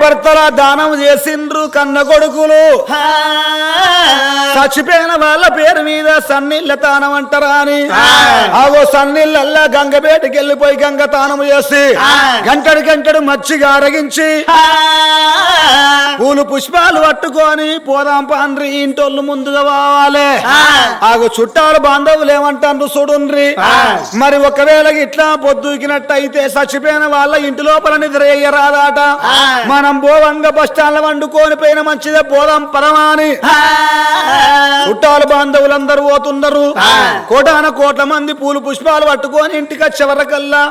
భార్య భర్తల దానం చేసిండ్రు కన్న కొడుకులు. చచ్చిపోయిన వాళ్ళ పేరు మీద సన్నిళ్ళ తానం అంటారా అని. ఆగో సన్నిళ్ళల్లా గంగబేటకి వెళ్ళిపోయి గంగ తానం చేసి గంటడు గంటడు మచ్చిగా అరగించి పూలు పుష్పాలు పట్టుకొని పోదాం పాండ్రి ఇంటోళ్ళు ముందుగా పోవాలి ఆగో చుట్టాలు బాంధవులు ఏమంటారు చూడుండ్రి. మరి ఒకవేళ ఇట్లా పొద్దుకినట్టయితే చచ్చిపోయిన వాళ్ళ ఇంటి లోపల నిద్ర అయ్యరాదాట మనం స్టాండ్ వండుకొని పోయిన మంచిదే పోదాం పరమాని. చుట్టాలు బాంధవులందరూ పోతున్నారు కోటాన కోట్ల మంది పూలు పుష్పాలు పట్టుకొని ఇంటికి వచ్చే వరకల్లా.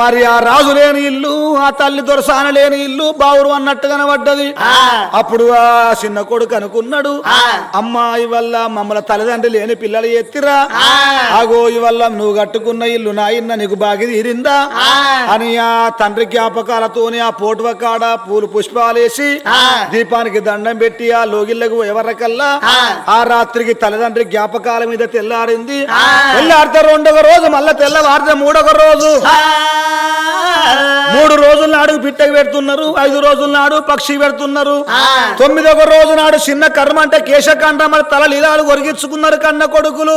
మరి ఆ రాజు లేని ఇల్లు ఆ తల్లి దొరసాన లేని ఇల్లు బావురు అన్నట్టు కనబడ్డది. అప్పుడు ఆ చిన్న కొడుకు అనుకున్నాడు. అమ్మాయి వల్ల మమ్మల్ని తల్లిదండ్రులు లేని పిల్లలు ఎత్తిరా. ఆగో వల్ల నువ్వు కట్టుకున్న ఇల్లు నా ఇన్న నీకు బాగి తీరిందా? అని ఆ తండ్రి జ్ఞాపకాలతోని ఆ పోటువ కాడ పూలు పుష్పాలు వేసి దీపానికి దండం పెట్టి ఆ లోగిళ్ళకు ఎవరికల్లా ఆ. రాత్రికి తల్లిదండ్రి జ్ఞాపకాల మీద తెల్లారింది. తెల్లారితే రెండవ రోజు మళ్ళా తెల్లవారితే మూడవ రోజు. మూడు రోజుల నాడు పిట్టకి పెడుతున్నారు ఐదు రోజుల నాడు పక్షి పెడుతున్నారు. తొమ్మిదవ రోజు నాడు చిన్న కర్మ అంటే కేశకాండ మరి తల లీలాలు ఒరిగించుకున్నారు కన్న కొడుకులు.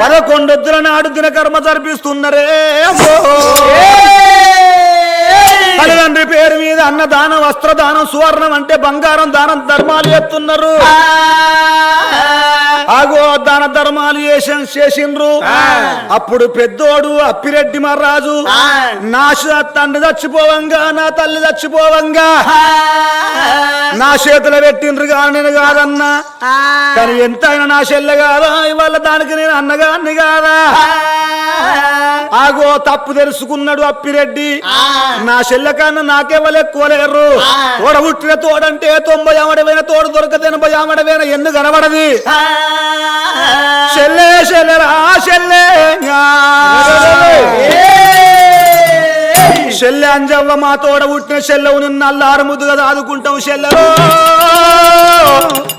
పదకొండొద్దుల నాడు దిన కర్మ జరిపిస్తున్నారే. తల్లిదండ్రి పేరు మీద అన్నదానం వస్త్రదానం సువర్ణం అంటే బంగారం దానం ధర్మాలు ఎత్తున్నారు. ఆగో దాన ధర్మాలు చేసి చేసిండ్రు. అప్పుడు పెద్దోడు అప్పిరెడ్డి మహారాజు నా తండ్రి చచ్చిపోవంగా నా తల్లి చచ్చిపోవంగా. నా చేతులు పెట్టిండ్రు కానీ నేను కాదన్నా. కానీ ఎంత అయినా నా చెల్లె కాదా ఇవాళ దానికి నేను అన్నగాన్ని కాదా? ఆగో తప్పు తెలుసుకున్నాడు అప్పిరెడ్డి. నా చెల్లె కన్నా ఎక్కువ లేరు. తోడ పుట్టిన తోడంటే తొంభై ఆమడవైన తోడు దొరకదు ఎనభై ఆమడవైన ఎందుకు కనబడది? చెల్లె చెల్లెరా చెల్లె చెల్లె అంజవ్వ మా తోడ పుట్టిన చెల్లెవు నిన్ను అల్లారు ముద్దుగా దాదుకుంటావు చెల్లెలో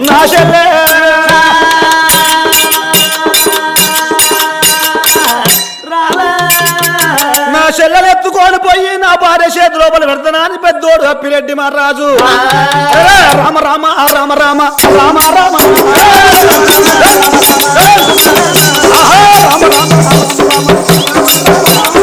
నా చెల్లె పోయి నా భార్య చేతి లోపల పెడతానా అని పెద్దోడు అప్పిరెడ్డి మహారాజు ఏ, రామ రామ రామ రామ రామ రామ రామ రామ రామ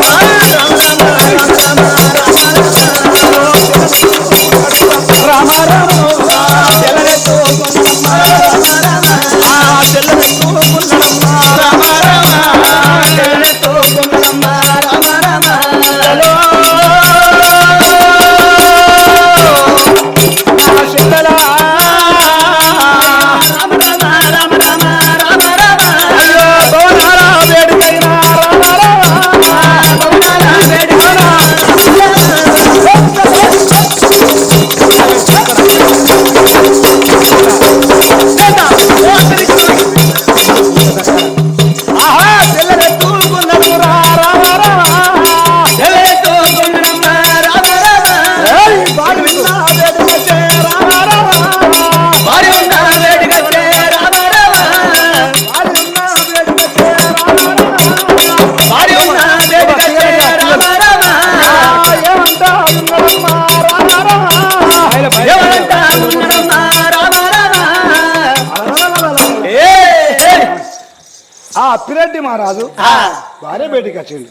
బయటికి వచ్చింది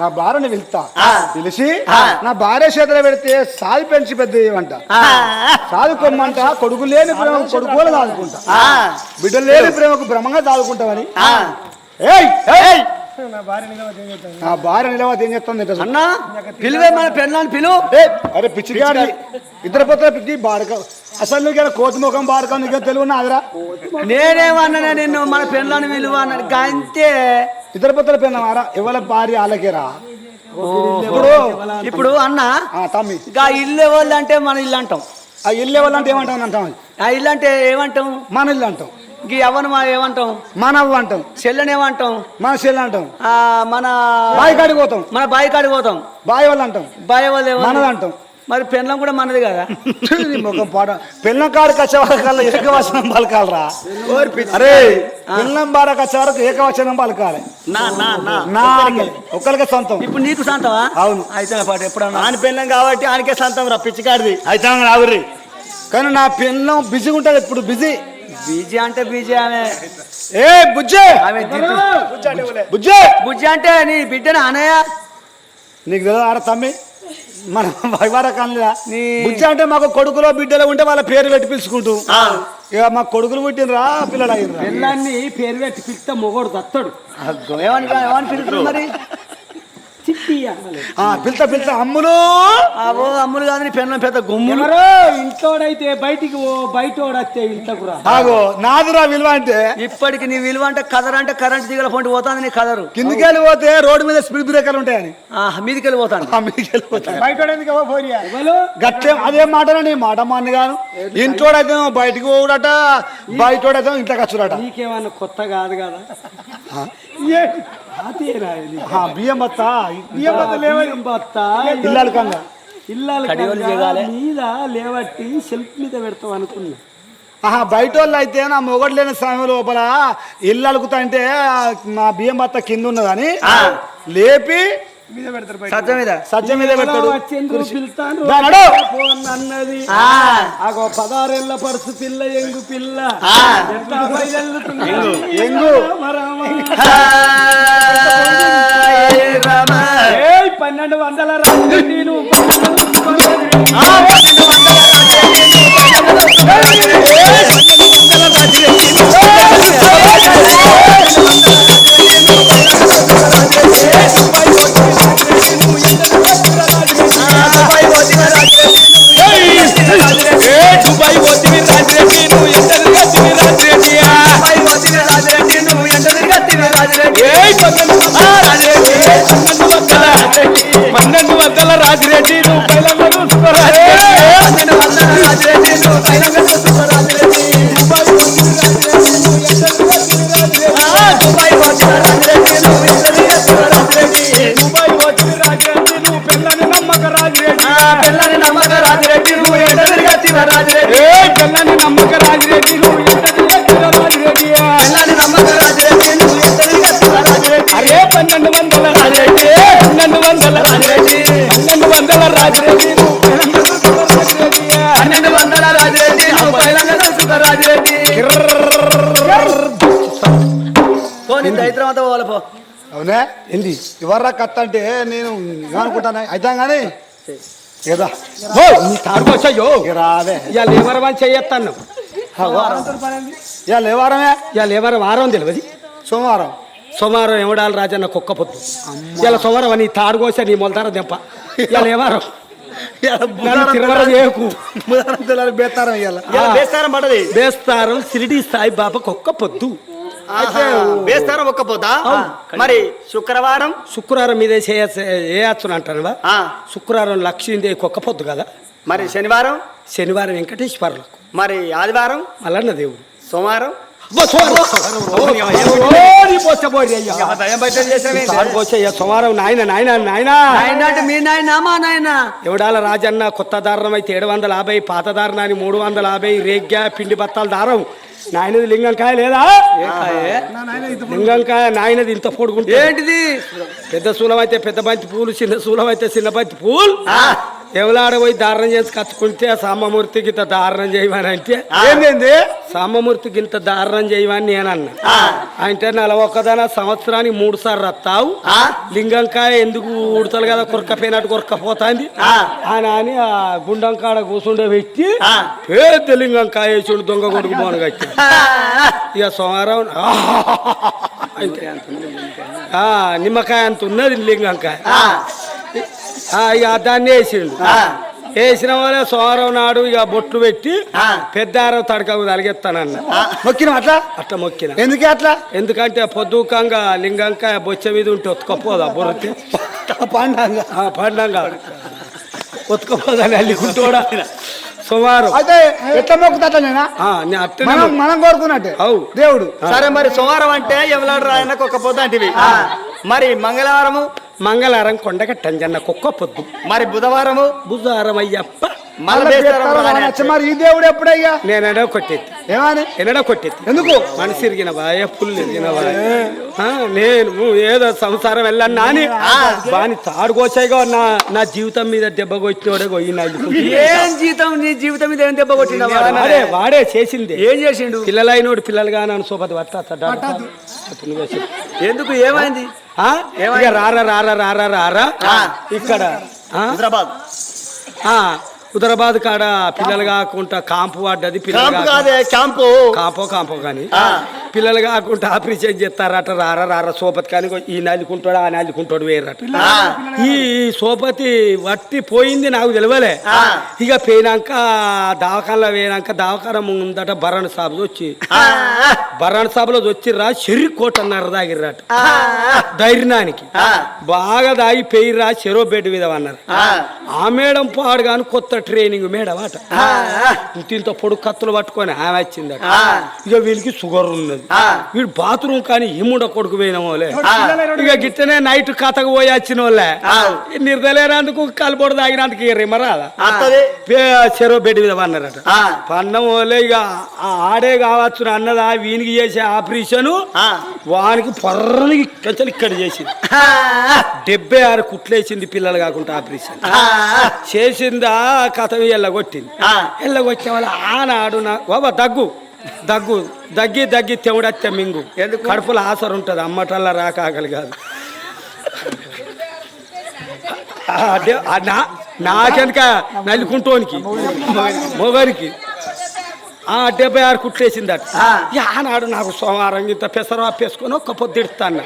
నా భార్యని వెళ్తా. పిలిచి నా భార్య చేతిలో పెడితే సాది పెంచి పెద్ద ఏమంట సాదుకోమంట కొడుకు లేని ప్రేమ కొడుకులు దాదుకుంటా. బిడ్డ లేని ప్రేమకు భ్రమంగా దాదుకుంటామని ఏయ్ ఏయ్. నా భార్య నిలవత ఏం చెప్తుంది. అన్నా పిలువే మన పెళ్ళాన్ని పిలువు ఏయ్, అరే పిచ్చిగాడి ఇద్దరు పోతే పిచ్చి బాడక. అసలు నీకు కోతి ముఖం బాడక నీకు తెలుగు అదిరా నేనేమన్నా నిన్ను మన పెళ్ళాన్ని విలువ అన్నాడు. అంతే ఇద్దరు పోతల పిల్లమారా ఎవరి భార్య వాళ్ళకేరా ఇప్పుడు ఇప్పుడు అన్న తమ్మి. గా ఇల్లు ఎవరు అంటే మన ఇల్లు అంటాం. ఆ ఇల్లు ఎవరంటే ఏమంటాం అంటాం? ఆ ఇల్లు అంటే ఏమంటాం? మన ఇల్లు అంటాం. గీ ఎవరు మా ఏమంటాం? మన అవ్వ అంటాం. చెల్లెని ఏమంటాం? మన చెల్లి అంటాం. ఆ, మన బావి కాడికి పోతాం. మన బాయి కాడికి పోతాం. బావి వాళ్ళు అంటాం బాయి వాళ్ళు ఎవరు? మనది అంటాం. మరి పెళ్ళం కూడా మనది కదా. నీ ముఖం పాడ. పిల్లం కాడికి వచ్చే వరకు ఏకవచనం పలకాలరా? అరే పిల్లం బాడకు వచ్చే వరకు ఏకవచనం పలకాలి. నా నా నా. ఒక్కరికే సొంతం. ఇప్పుడు నీకు సంతవా అవును. అయితే పాటు ఎప్పుడన్నా? ఆని పెళ్ళం కాబట్టి ఆనికే సంతం రా పిచ్చికాడిది. అయితే రావురి కానీ నా పిల్లం బిజీగా ఉంటుంది ఇప్పుడు బిజీ. బీజీ అంటే బీజీ ఆమె. ఏ బుజ్జే! ఆమె బుజ్జే బుజ్జి అంటే నీ బిడ్డన అనయ్య. నీకు తెలియదు ఆడ తమ్మి? మన వైవార కాలనీలా నీ- బుజ్జి అంటే మాకు కొడుకులో బిడ్డలు ఉంటే వాళ్ళ పేరు పెట్టి పిలుచుకుంటూ. ఇక మా కొడుకులు పుట్టినరా పిల్లలు అయ్యారు పిల్లాన్ని పేరు పెట్టి పిలిస్తే మొగోడు దత్తడు. ఏమని ఏమని పిలుస్తుంది మరి. పిలుతా పిలుతా అమ్ములు. అవో అమ్ములు కాదు నీ పెళ్ళం పెద్ద గుమ్ములు. ఇంట్లోడైతే బయటికి ఓ బయట ఆగో. నాదురా విలువ అంటే? ఇప్పటికి నీ విలువ అంటే కదర్ అంటే కరెంట్ దిగల పొంటి పోతుంది నీ కదరు. కిందికి వెళ్ళిపోతే రోడ్డు మీద స్పీడ్ బ్రేకర్లు ఉంటాయని. ఆ, మీదికి వెళ్ళిపోతాను ఆ మీదికి వెళ్ళిపోతాయి బయట ఎవరు? గట్లే అదే మాట నీ మాట మాన్ని గాను? ఇంట్లోడైతే బయటికి పోవుడట బయటోడైతే ఇంట్లోకి వచ్చుడట. నీకేమన్నా కొత్త కాదు కదా? బియ్యం బత్త? బియ్యం బత్త లేవని బత్త? ఇల్లాలు కంగా ఇల్లాలు కడియోలు కనుక దిగాలే. మీద లేవట్టి సెల్ఫ్ మీద పెడతాం అనుకున్నా. ఆహా బయట వాళ్ళు అయితే నా మొగడు లేని సమయం లోపల ఇల్లు అలుకుతా అంటే నా బియ్యం బత్త కింద ఉన్నదని లేపి మీద సజ్జ మీద. పెడతాడు. అన్నది. పరుసు పిల్ల ఎంగు పిల్ల. పన్నెండు వందల రాత్రి నేను. వందల రాజిరెడ్డి నువ్వు పైలంగా రాజిరెడ్డి నువ్వు పిల్లని నమ్మక రాజిరెడ్డి ఏ! పిల్లని నమ్మక రాజిరెడ్డి అవునే? ఏంది ఇవర్రా కత్త అంటే నేను ఏమనుకుంటాను అయితే కానీ ఏదా. రాదే ఇవాళ అని ఇవాళ ఇవాళ ఎవరు వారం తెలియదు. సోమవారం. సోమవారం ఎవడాలి రాజన్న కుక్క పొద్దు. ఇలా సోమవారం అని తాడు కోసా నీ మొలతార దెంప ఇవాళ ఇలా బేస్తారం సిరిడి సాయిబాబా కుక్క పొద్దు. బేస్తారం ఒక్క పోతా మరి శుక్రవారం? శుక్రవారం మీద వేయచ్చు అంటాను ఆ, శుక్రవారం లక్ష్మీదేవి కుక్క పొద్దు కదా. మరి శనివారం? శనివారం వెంకటేశ్వరులకు. మరి ఆదివారం? మల్లన్న దేవుడు. సోమవారం? సోమవారం. నాయన నాయన నాయన. మీ నాయన మా నాయన? ఎవడాల రాజన్న కొత్త దారుణం అయితే ఏడు వందల యాభై పాత దారుణాన్ని మూడు వందల యాభై రేగ్గా పిండి బత్తాల దారం. నాయనది లింగంకాయ లేదా? లింగంకాయ నాయనది ఇంత పొడుగుంటే. ఏంటిది? పెద్ద శూలం అయితే పెద్ద బంతి పూలు చిన్న శూలం అయితే చిన్న బంతి పూలు. ఎవలాడ పోయి దారుణం చేసి కచ్చుకుంటే సామమూర్తికి ఇంత దారుణం చేయమని అంటే ఏంది సామమూర్తికి ఇంత దారుణం చేయమని నేనన్నా అంటే నలవొక్కదన సంవత్సరానికి మూడు సార్లు రత్తావు లింగంకాయ ఎందుకు ఉడతలు కదా కొరకపోయినట్టు కొరకపోతాంది. అని అని ఆ గుండం కాడ కూర్చుండే వ్యక్తి పెద్ద లింగంకాయ వేసుడు దొంగ కొడుకు పోను కట్టి. ఇక సోమవారం నిమ్మకాయ అంత ఉన్నది లింగంకాయ. ఇక దాన్ని వేసిండు. వేసిన వాళ్ళే సోమవారం నాడు ఇక బొట్లు పెట్టి పెద్దారవ తడకకు తలిగెత్తానన్న మొక్కిన అట్లా? అట్ట మొక్కిన. ఎందుకే అట్లా? ఎందుకంటే పొద్దుకంగా లింగంకాయ బొచ్చ మీద ఉంటే ఒత్తుకపోదా బుర్రతి పండంగా. పండంగా. ఒత్తుకపోదని అల్లి సోమవారం. అయితే ఎట్లా మొక్కుతా నేనా మనం కోరుకున్నట్టే. అవు. దేవుడు. సరే మరి సోమవారం అంటే ఎవలాడు రాయనకు ఒక పొద్దు అంటివి. మరి మంగళవారము? మంగళవారం కొండగట్టంజన్న కుక్క పొద్దు. మరి బుధవారము? బుధవారం అయ్యప్ప. మరి ఈ దేవుడు ఎప్పుడయ్యా? నేనడో కొట్టేది ఏమని? ఎన్నడో కొట్టేది ఎందుకు? మనసు ఇరిగిన బాయ పుల్లు ఇరిగిన నేను ఏదో సంసారం వెళ్ళన్నా అని బాని తాడుకోసాయిగా నా నా జీవితం మీద దెబ్బ కొట్టినోడే కొయ్యి ఏం జీతం నీ జీవితం మీద ఏం దెబ్బ కొట్టిందా వాడు? వాడే చేసింది. ఏం చేసిండు? పిల్లలైనోడు పిల్లలుగా నన్ను సోపతి పట్టా ఎందుకు? ఏమైంది? ఇక రారా రారా రారా రారా. ఇక్కడ? హైదరాబాద్. హుదరాబాద్ కాడ పిల్లలు కాకుండా కాంపు పడ్డది పిల్లలు కాదే క్యాంపు. కాంపో కాంపో కానీ. పిల్లలు కాకుండా ఆపరేషన్ చేస్తారట రారా రారా సోపతి కానీ ఈ నల్లుకుంటాడు ఆ నల్లుకుంటాడు వేరట. ఈ సోపతి వట్టి పోయింది నాకు తెలియలే ఇక పోయినాక దవాఖానలో పోయినాక దవాఖాన ముందట భరణ్ సాబ్ వచ్చి. భరణ్ సభలో వచ్చిర్రా చెర్రి కోట అన్నారు దాగిర్రాట. ధైర్యానికి. బాగా దాగి పెయిర్రా చెరో బెడ్ మీద అన్నారు. ఆ. మేడం పాడు కానీ కొత్త ట్రైనింగ్ మేడం అట ఇంత పొడు కత్తులు పట్టుకొని ఆమె వచ్చిందట. ఇక వీళ్ళకి షుగర్ ఉన్నది. వీడు బాత్రూమ్ కానీ ఇమ్ముడ కొడుకు పోయిన వాళ్ళే ఇక గిట్టనే నైట్ కథకు పోయి వచ్చిన వాళ్ళే నిర్దలేనందుకు కలబొడు తాగినందుకు రిమరాదా అత్తది. చెరో బెడ్ మీద పన్నారట. పన్నం వాళ్ళే ఇక ఆడే కావచ్చు అన్నదా వీనికి చేసే ఆపరేషన్ వానికి పొర్రని కొంచెం ఇక్కడ చేసింది. డెబ్బై ఆరు కుట్లేసింది పిల్లలు కాకుండా ఆపరేషన్. చేసిందా కథ ఎల్లగొట్టింది. ఎల్లగొట్టిన వాళ్ళ ఆనాడు నా బాబా దగ్గు. దగ్గు. దగ్గి దగ్గి తెవుడత్తే మింగు. ఎందుకు? కడుపులో ఆసరు ఉంటుంది అమ్మటల్లా రాక ఆకలి కాదు. ఆ డే- ఆ నా- నాకెందుక నల్లుకుంటోనికి మొగరికి ఆ డెబ్బై ఆరు కుట్లేసిందట. ఆనాడు నాకు సోమవారం ఇంత పెసర వేసుకొని ఒక్క పొద్దు ఇడతాను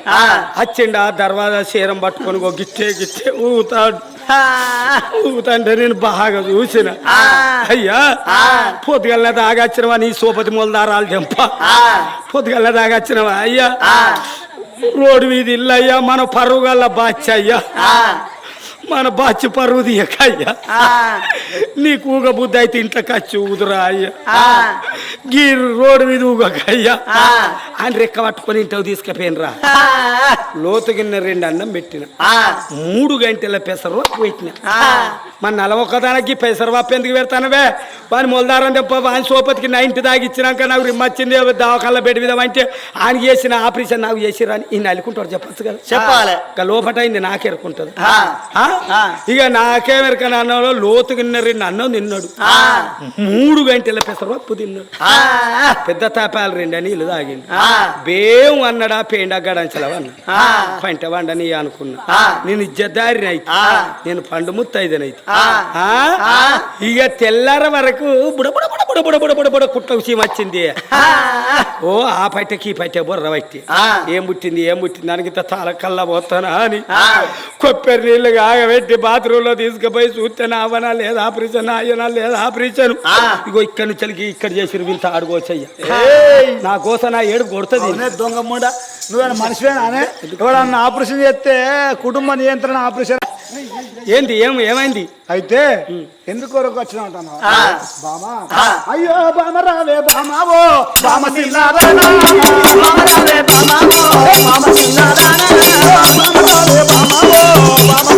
వచ్చిండా దర్వాజా చీరం పట్టుకొని గిట్టే గిట్టే ఊతాడు ఊతంటే నేను బాగా చూసిన. అయ్యా పొద్దుగల్ల దాగచ్చినవా నీ సోపతి మొలదారాలు చెంప పొద్దుగల్ల దాగచ్చినవా అయ్యా. రోడ్డు మీద ఇల్లు అయ్యా మన పరువు గల్ల బాచ్ అయ్యా మన బాచి పరువు తీయకయ్యా. నీకు ఊగ బుద్ధి అయితే ఇంట్లో ఖర్చు ఊదురా అయ్యా. గీ రోడ్డు మీద ఊగకయ్యా. ఆయన రెక్క పట్టుకొని ఇంట్లో తీసుకుపోయినరా. లోతు గిన్నె రెండు అన్నం పెట్టిన. మూడు గంటల పెసరు పెట్టిన. మన నలవొక్కదానికి పెసరు పప్పు ఎందుకు పెడతానవే? వాని మొలదారం తెప్ప వాని సోపతికి నైన్టీ దాగిచ్చినాక నాకు రిమ్మచ్చింది బెడ్ మీద వంటే ఆయన చేసిన ఆపరేషన్ నాకు చేసిరా అని ఈయన అలుకుంటాడు చెప్పచ్చు కదా? చెప్పాలి. ఇక లోపట అయింది నాకెరుకుంటది ఆ? ఇక నాకేమెరకని అన్నంలో లోతు రెండు అన్నం తిన్నాడు మూడు గంటల పెసరపప్పు తిన్నాడు. పెద్ద తాపాలు రెండు నీళ్ళు తాగిండు. బేం అన్నడా పేండా గడంచలవ అన్న. పంట వండని అనుకున్నా. నేను ఇజ్జదారిని అయితే. నేను పండు ముత్తైదనైతే. ఇక తెల్లార వరకు బుడబుడ బుడబుడ బుడబుడ బుడబుడ కుట్ల విషయం వచ్చింది. ఓ ఆ పట్టకి ఈ పట్టే బుర్ర పట్టి ఏం పుట్టింది ఏం పుట్టింది? దానికి తాళ కల్లా పోతానా అని. కొబ్బరి నీళ్ళు ఆగబెట్టి బాత్రూమ్లో తీసుకుపోయి చూస్తే అవనా లేదా ఆపరేషన్ అయ్యనా లేదా ఆపరేషన్ ఇగో ఇక్కడ నుంచి ఇక్కడ చేసి వీళ్ళతో ఆడుకోవచ్చయ్యా నా కోసం నా ఏడు కొడుతుంది దొంగ మూడ నువ్వేనా మనిషివేనానే ఎవడన్నా ఆపరేషన్ చేస్తే కుటుంబ నియంత్రణ ఆపరేషన్ ఏంది ఏం ఏమైంది అయితే ఎందుకు కొరకు వచ్చిన బామా అయ్యో బామ రావే బామావో బామ బామ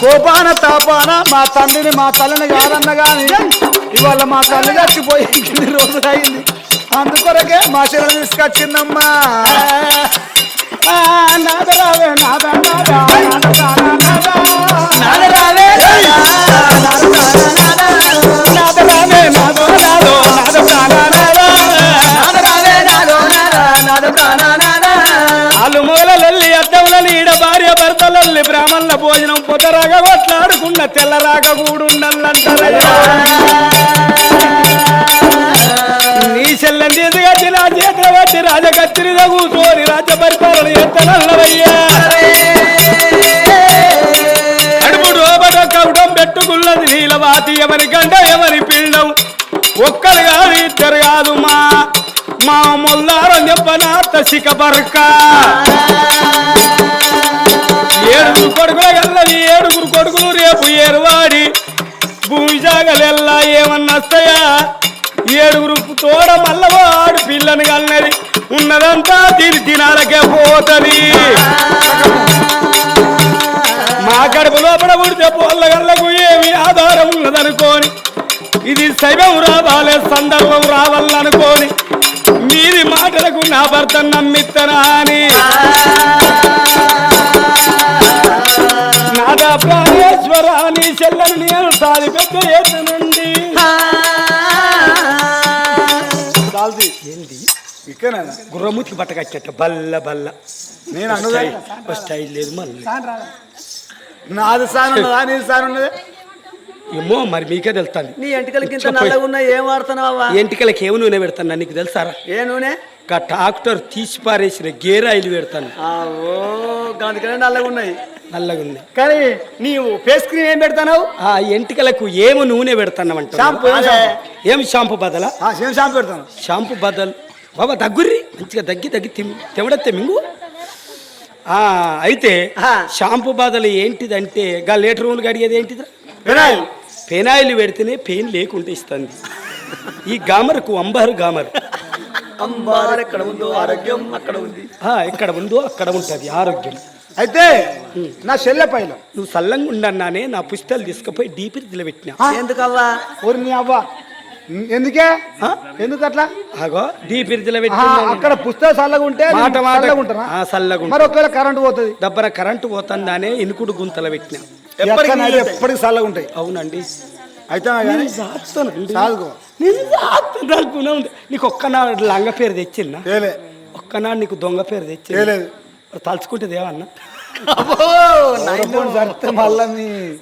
కోపాన తాపాన మా తండ్రిని మా తల్లిని కాదన్న గాని ఇవాళ మా తల్లి చచ్చిపోయి ఇన్ని రోజులు అయింది అందుకొరకే మా శరీరం తీసుకొచ్చిందమ్మా ఆ, నాదరావే నాద నాద నాద నాద నాద నాదరావే నాదరావే నాదో నాదో నాద ప్రాణ వాళ్ళు మొగలల్లి అద్దముల ఈడ భార్య భర్తలల్లి బ్రాహ్మణుల పొదరాగా కొట్లాడుకున్న తెల్లరాక కూడుండల్లంటారయ్యా నీ చెల్లని తీసుకొచ్చి నా చేతిలో వచ్చి రాజకత్తిరిద కూర్చొని రాజ్య పరిపాలన ఎంత నల్లవయ్యా రోబర కవడం పెట్టుకున్నది నీలవాతి ఎవరి గంట ఎవరి పిండం. ఒక్కరు కాదు ఇద్దరు కాదు మా మా మొల్లారం చెప్పనార్త శిఖ రేపు ఏరువాడి భూమి జాగలెల్లా ఏమన్నస్తాయా? ఏడుగురు తోడ మల్లవాడు పిల్లని కన్నది. ఉన్నదంతా తిని తినాలకే పోతది. మా కడుపు లోపల పుడితే పోళ్ళ గల్లకు ఏమి ఆధారం ఉన్నదనుకోని. ఇది శైవం రావాలే సందర్భం రావాలనుకోని. మీది మాటలకు నా భర్త నమ్మిత్తనా అని ఇక్కడ గుర్రముతికి పట్టకచ్చట బల్ల బల్ల. నేను అన్నదా స్టైల్ లేదు మళ్ళీ. నాది సాన్ ఉన్నదా? నీది సాన్ ఉన్నది? ఏమో మరి మీకే తెలుస్తుంది. నీ ఎంటికలకి ఇంత నల్లగా ఉన్నాయి ఏం వాడుతున్నావా? ఎంటికలకి ఏమి నూనె పెడతాను నీకు తెలుసారా? ఏ నూనె? గా ట్రాక్టర్ తీసి పారేసిన గేరాయిలు పెడతాను. ఆ, ఓ అందుకనే నల్లగా ఉన్నాయి నల్లగా ఉంది కానీ నీవు ఫేస్ క్రీమ్ ఏం పెడతావు ఆ ఎంటికలకు ఏమి నూనె పెడతానంట షాంపూ ఏం షాంపూ? ఏం షాంపూ బదలా? షాంపూ పెడతాను? షాంపూ బదల్. బాబా దగ్గుర్రి మంచిగా దగ్గి దగ్గి తిమ్ తెవడతే మింగు. ఆ, అయితే. షాంపూ బదలు ఏంటిదంటే గా లీటర్ రూములు కడిగేది ఏంటిది వినాయ్ పెనాయిలు పెడితేనే పెయిన్ లేకుండా ఇస్తుంది. ఈ గామరకు అంబారు గామరు. అంబార్ ఎక్కడ ఉందో ఆరోగ్యం అక్కడ ఉంది. ఎక్కడ ఉందో అక్కడ ఉంటుంది ఆరోగ్యం. అయితే నా చెల్లె పైన. నువ్వు సల్లంగా ఉండన్నానే నా పుస్తకాలు తీసుకుపోయి డీపిరిదిలో పెట్టినా. ఎందుకవ్వా? ఊరి అవ్వ. ఎందుకే? ఎందుకు అట్లా ఆగో డీపిరిదిలో ఆహా, పెట్టినా అక్కడ పుస్తకం చల్లగా ఉంటే మాట మాట ఆ, చల్లగా. మరి ఒకవేళ కరెంట్ పోతుంది? దబ్బర కరెంటు పోతుందానే ఇనుకుడు గుంతలు పెట్టిన. ఎప్పటికీ ఎప్పటికి చల్లగా ఉంటాయి. అవునండి. అయితే. చాలుకో నేను ఉంది. నీకు ఒక్కనాడు లంగ పేరు తెచ్చిందా ఏలే ఒక్కనాడు నీకు దొంగ పేరు ఏలేదు తలుచుకుంటే ఏమన్నా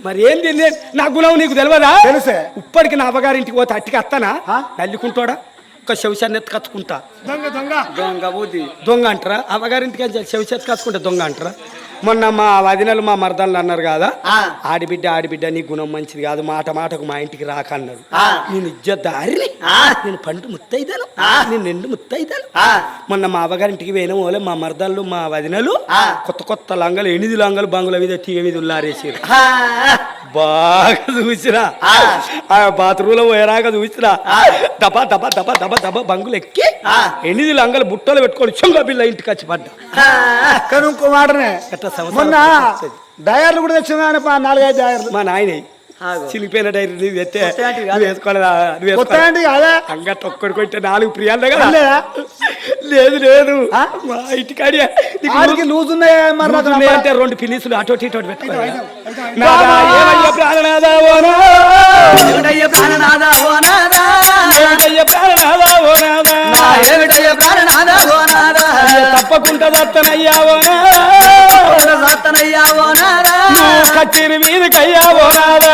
మరి ఏంది నేను- నా గుణం నీకు తెలియదా తెలుసే. ఇప్పటికి నా అవ్వగారింటికి పోతే అట్టికి వస్తానా ఆ? నల్లుకుంటాడా? ఒక శవిషాన్ని ఎత్తు కచ్చుకుంటా దొంగ. దొంగ దొంగ దొంగ అంటారా? అవ్వగారింటికి శవిషత్ కచ్చుకుంటే దొంగ అంటారా? మొన్న మా వదినలు మా మరదళ్ళు అన్నారు కదా. ఆడిబిడ్డ ఆడిబిడ్డ నీ గుణం మంచిది కాదు మాట మాటకు మా ఇంటికి రాకన్నారు ఆ. నేను ఇజ్జ దారిని ఆ. నేను పండు ముత్తైదాను ఆ. నేను నిండు ముత్తైదాను ఆ. మొన్న మా అవ్వగారింటికి పోయిన వాళ్ళే మా మరదళ్ళు మా వదినలు ఆ. కొత్త కొత్త లంగలు ఎనిమిది లంగలు బంగుల మీద తీగ మీద ఉల్లారేసారు బాగా చూసిరా ఆ. ఆ బాత్రూమ్లో పోయారాక చూసిరా ఆ. దబా దబా దబా దబా దబా బంగులు ఎక్కి ఆ. ఎనిమిది లంగలు బుట్టలు పెట్టుకొని చొంగ బిల్ల ఇంటికి వచ్చి పడ్డా కానీ ఇంకో మాటనే మొన్న. డయర్లు కూడా పా- నాలుగైదు డయర్లు మా నాయన ఆగు. చినిగిపోయిన డైరీ నువ్వు ఎత్తే. నువ్వు వేసుకోలేదా? నువ్వు కొత్త వేసుకోలే ఏంటి అదే అంగట్ ఒక్కడి కొంటే నాలుగు ప్రియాలే కదా? లేదా? లేదు? మా ఇంటికాడి. నీకు ఆడికి లూజ్ ఉన్నాయా మరి అంటే రెండు పిలిసులు అటు ఇటు పెట్టుకోవాలి ప్రాణనాదా ఓ ఓ ప్రాణనాదా ఓ? తప్పకుండా దత్తనయ్యా ఓ? కచ్చిరి మీదకయ్యా ఓ నాదా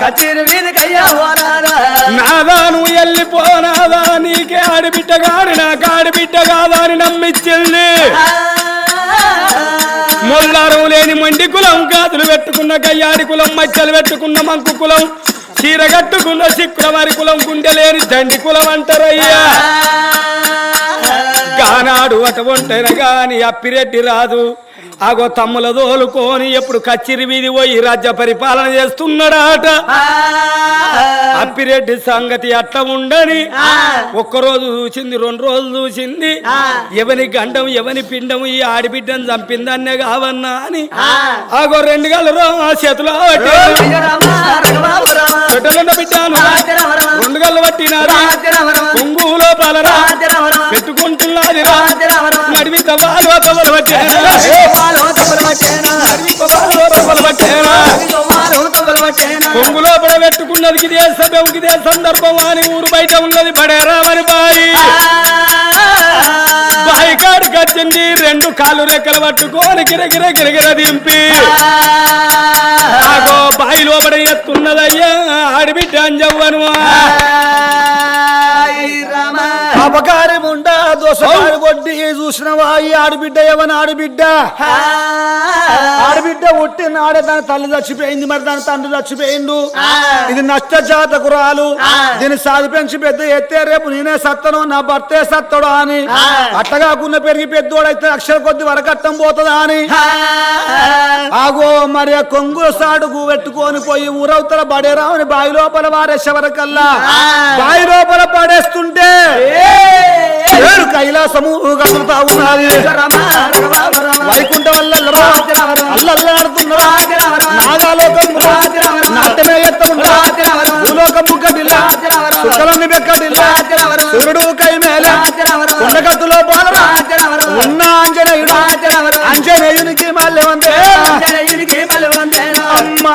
కచేరి మీదకయ్యా ఓ నాథా? నాదా నువ్వు వెళ్ళిపోనాదా నీకే ఆడిబిడ్డ గాడి నా కాడిబిడ్డ కాదా అని నమ్మిచ్చింది మొల్లారం లేని మండి కులం గాజులు పెట్టుకున్న గయ్యాడి కులం మచ్చలు పెట్టుకున్న మంకు కులం చీర కట్టుకున్న శుక్రవారి కులం గుండె లేని దండి కులం అంటారయ్యా. గానాడు అటువంటైన గాని అప్పిరెడ్డి రాదు. ఆగో తమ్ముల దోలుకొని ఎప్పుడు కచ్చిరి వీధి పోయి రాజ్య పరిపాలన చేస్తున్నాడాట. అప్పిరెడ్డి సంగతి అట్లా ఉండని ఒక్కరోజు చూసింది రెండు రోజులు చూసింది. ఎవని గండం ఎవని పిండం ఈ ఆడిబిడ్డను చంపిందన్నే కావన్నా అని. ఆగో రెండు గలరు ఆ చేతిలో రామ రెండు గల్లు పట్టినారు. రాజ రామ రామ నడిమి తవాలు తవలు పట్టేనా నడిమి తవాలు తవలు పట్టేనా కొంగులో పడబెట్టుకున్నది ఇదే సభ్యం ఇదే సందర్భం అని ఊరు బయట ఉన్నది పడేరామని బాయి. బాయి కాడికి వచ్చింది రెండు కాళ్ళు రెక్కలు పట్టుకొని గిరగిర గిరగిర దింపి. బాయి లోపల ఎత్తున్నదయ్యా ఆడిబిడ్డ అంజవ్వను రామ అపకారి ఉండా దోసకాడు కొట్టి చూసినవా? ఈ ఆడబిడ్డ ఎవని ఆడబిడ్డ? ఆడబిడ్డ నాడే దాని తల్లి చచ్చిపోయింది మరి దాని తండ్రి చచ్చిపోయిండు. ఇది నష్ట జాతకురాలు దీన్ని సాది పెంచి పెద్ద ఎత్తే రేపు నేనే సత్తను నా భర్తే సత్తడు అని. అట్టగాకున్న పెరిగి పెద్దోడైతే అక్షర కొద్ది వరకట్టం పోతుందా అని. ఆగో మరి ఆ కొంగుల సాడుకు పెట్టుకొని పోయి ఊరవుతల బడేరామని బావి లోపల వారేసే వరకల్లా బావి లోపల పడేస్తుంటే ఏడు కైలాసము కదులుతా ఉన్నది. వైకుంఠ వల్ల అల్లల్లాడుతున్నారు నాగాలోకం నాట్యమే ఎత్తుకుంటా భూలోకం ముక్కటిల్ల సుక్కలని బెక్కటిల్ల సూర్యుడు కై మేలే కొండగట్టులో బాలరా ఉన్న ఆంజనేయుడు ఆంజనేయునికి మళ్ళీ వందే. అమ్మా!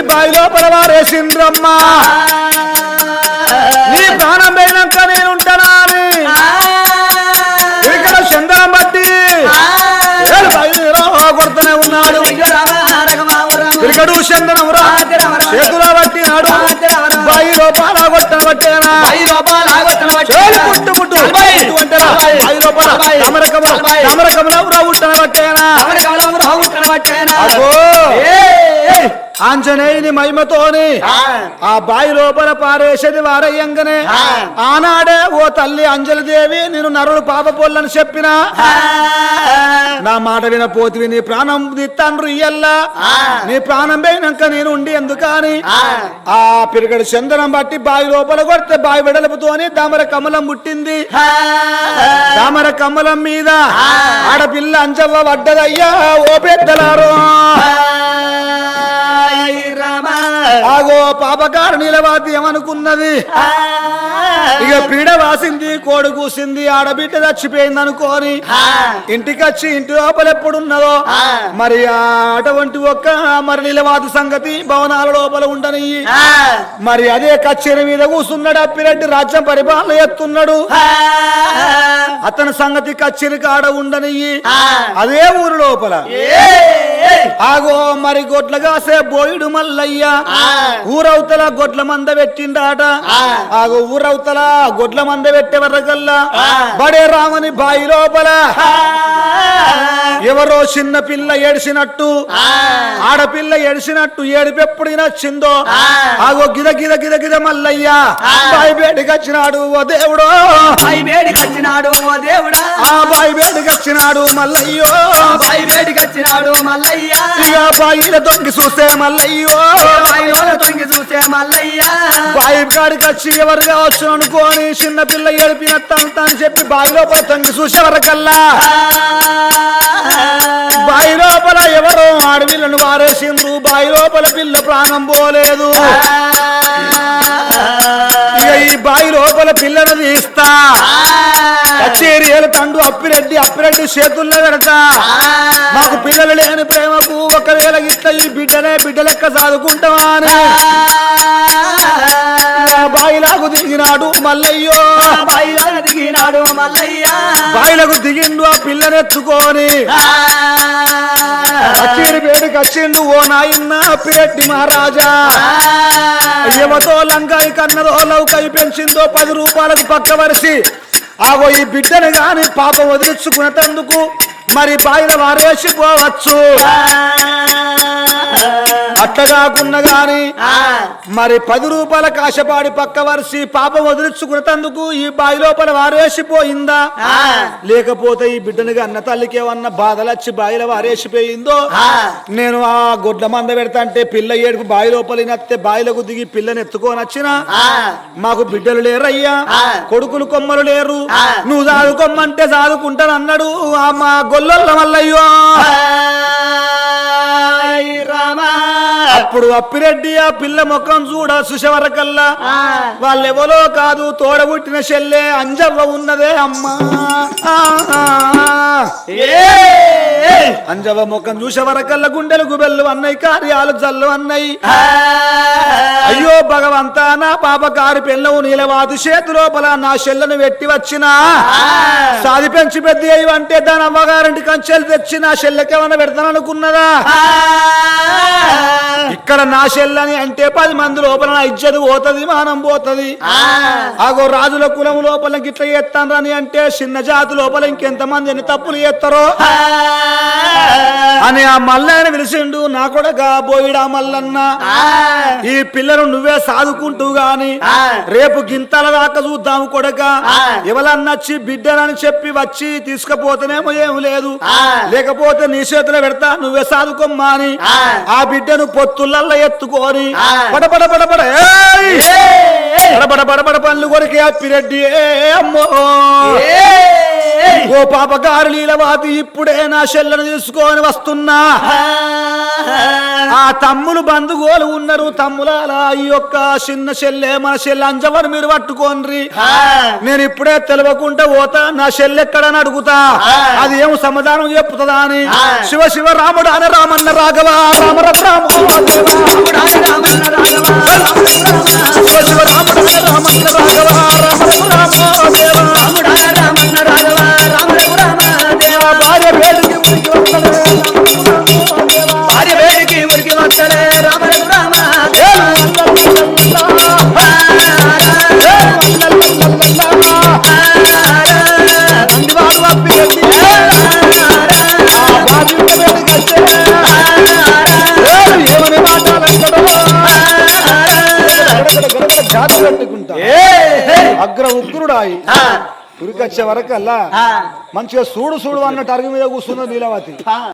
తీసి బావి లోపల వారేసిండ్రమ్మా. నీ ప్రాణం పోయినాక నేను అని. ఇక్కడ చందనం బట్టి కొడుతూనే ఉన్నాడు. క్రికెడు చందనం రా. చేతుల బట్టి నాడు. బాయి లోపల కొట్టబట్టేనా చేలు పుట్టు. పుట్టు పుట్టు అంటేనా. బాయి లోపల కమరకముల కమరకముల ఉట్టబట్టేనా ఆంజనేయుని మహిమతోని ఆ బావి లోపల పారేసేది వారయ్యంగానే. ఆనాడే ఓ తల్లి అంజలిదేవి నేను నరుడు పాప పొల్లని చెప్పిన నా మాట వినపోతివి నీ ప్రాణం తండ్రి ఇయ్యల్లా. నీ ప్రాణం పోయినాక నేను ఉండి ఎందుకని? ఆ పిరిగడు చందనం బట్టి బావి లోపల కొడితే బావి వెడలుపుతోని దామర కమలం పుట్టింది. దామర కమలం మీద ఆడపిల్ల అంజవ్వ పడ్డదయ్యా ఓ పెద్దలారో. Ay, ఆగో పాపకారు నిలవాతి ఏమనుకున్నది? ఇక పీడ వాసింది కోడి కూసింది ఆడబిడ్డ చచ్చిపోయింది అనుకోని ఇంటికి వచ్చి ఇంటి లోపల ఎప్పుడున్నదో? మరి అటువంటి ఒక్క మరి నిలవాది సంగతి భవనాల లోపల ఉండని. మరి అదే కచ్చేరి మీద కూసున్నాడు అప్పిరెడ్డి రాజ్యం పరిపాలన ఎత్తున్నాడు. అతని సంగతి కచ్చేరి కాడ ఉండని. అదే ఊరు లోపల. ఆగో మరి గొడ్ల కాసే బోయిడు మల్లయ్య. ఊరవుతల గొడ్ల మంద పెట్టిండాట ఆగో ఊరవుతల గొడ్ల మంద పెట్టే వరకల్లా బడే రామని బాయి లోపల. ఎవరో చిన్న పిల్ల ఏడిసినట్టు. ఆడపిల్ల ఏడిసినట్టు ఏడిపెప్పుడు నచ్చిందో ఆగో గిద గిద గిద గిద మల్లయ్య. బాయి బేడికి వచ్చినాడు ఓ దేవుడో. వేడికొచ్చినాడు ఓ దేవుడా. ఆ బాయి బేడికి వచ్చినాడు మల్లయ్యో బాయి వేడికొచ్చినాడు మల్లయ్య. ఇక బాయిల దొంగి చూసే మల్లయ్యో. తొంగి చూసే మల్లయ్య. బాయి కాడికి వచ్చి ఎవరు కావచ్చు అనుకోని చిన్న పిల్ల ఏడిపిన తంత అని చెప్పి బావి లోపల తొంగి చూసే వరకల్లా బాయి లోపల ఎవరో ఆడపిల్లను వారేసిండ్రు. బాయి లోపల పిల్ల ప్రాణం పోలేదు. ఇక ఈ బాయి లోపల పిల్లను తీస్తా. కచేరి తండు అప్పిరెడ్డి అప్పిరెడ్డి చేతుల్లో పెడతా. మాకు పిల్లలు లేని ప్రేమకు ఒకవేళ ఇట్లా ఈ బిడ్డనే బిడ్డ లెక్క చదువుకుంటామా అని ఆ. బాయిలాగు దిగినాడు మల్లయ్యో. బాయిలోన దిగినాడు మల్లయ్య. బాయిలకు దిగిండు ఆ పిల్లనెత్తుకొని. కచేరి పేరుకి వచ్చిండు ఓ నాయన్న అప్పిరెడ్డి మహారాజా. యువతో లంకాయి కన్నదో లౌకాయి పెంచిందో పది రూపాయలకు పక్క వరిసి ఆగో ఈ బిడ్డను గాని పాపం వదిలించుకునేటందుకు మరి బాయిల వారేసిపోవచ్చు. అట్ట కాకుండా గాని మరి పది రూపాయల కాశపాడి పక్క వరిసి పాపం వదిలించుకునేటందుకు ఈ బావి లోపల వారేసిపోయిందా? లేకపోతే ఈ బిడ్డనిగా అన్న తల్లికి ఏమన్నా బాధలు వచ్చి బావిలో వారేసిపోయిందో? నేను ఆ గొడ్ల మంద పెడతా అంటే పిల్ల ఏడుపు బావి లోపల నత్తే బావిలకు దిగి పిల్లని ఎత్తుకొని వచ్చిన? మాకు బిడ్డలు లేరయ్యా. కొడుకులు కొమ్మలు లేరు. నువ్వు చదువుకోమ్మంటే చదువుకుంటాను అన్నాడు ఆ మా గొల్లొల్ల మల్లయ్యో రామా అప్పుడు అప్పిరెడ్డి ఆ పిల్ల ముఖం చూడ సుశవరకల్లా? వాళ్ళెవరో కాదు తోడబుట్టిన చెల్లె అంజవ్వ ఉన్నదే అమ్మా. అంజవ్వ ముఖం చూసే వరకల్లా గుండెలు గుబెల్లు అన్నయ్య కార్యాలు జల్లు అన్నయ్య. అయ్యో భగవంతా నా పాప కారు పెళ్ళవు నీలవాదు చేతి లోపల నా చెల్లను వెట్టి వచ్చిన. సాది పెంచి పెద్ద అయ్యి అంటే దాని అమ్మగారింటి కంచెలు తెచ్చి నా చెల్లెకేమన్నా పెడతాననుకున్నదా? ఇక్కడ నా చెల్లని అంటే పది మంది లోపల నా ఇజ్జత పోతది మానం పోతది. ఆగో రాజుల కులం లోపల గిట్ల ఎత్తానని అంటే చిన్న జాతి లోపల ఇంకెంత మంది ఎన్ని తప్పులు చేస్తారో. అని ఆ మల్లయ్యన పిలిచిండు నా కొడక బోయిడా మల్లన్న. ఈ పిల్లను నువ్వే సాదుకుంటూ గాని రేపు గింతల దాకా చూద్దాము కొడక. ఎవరన్నచ్చి బిడ్డనని చెప్పి వచ్చి తీసుకుపోతేనేమో ఏం లేదు. లేకపోతే నీ చేతిలో పెడతా నువ్వే సాదుకోమ్మా అని. ఆ. బిడ్డను పొత్తులల్ల ఎత్తుకొని పడపడ ఏయ్! పడపడ పడపడ పనులు కొరికి అప్పిరెడ్డి. అమ్మో! ఓ పాప గారు లీలవాతి ఇప్పుడే నా చెల్లను తీసుకొని వస్తున్నా. ఆ తమ్ములు బంధుగోలు ఉన్నారు తమ్ములాల ఈ యొక్క చిన్న చెల్లె మన చెల్లె అంజవని మీరు పట్టుకోండి నేను ఇప్పుడే తెలవకుండా పోతా నా చెల్లె ఎక్కడని అడుగుతా. అది ఏం సమాధానం చెప్తుందా అని? శివ శివ రాముడు అని రామన్న రాఘవ రామ రామ శివ శివ రాముడు రామన్న రాఘవ ఉగ్రుడాయి ఉరికొచ్చే వరకల్లా మంచిగా సూడు సూడు అన్నట్టు అరుగు మీద కూర్చున్నది నీలవతి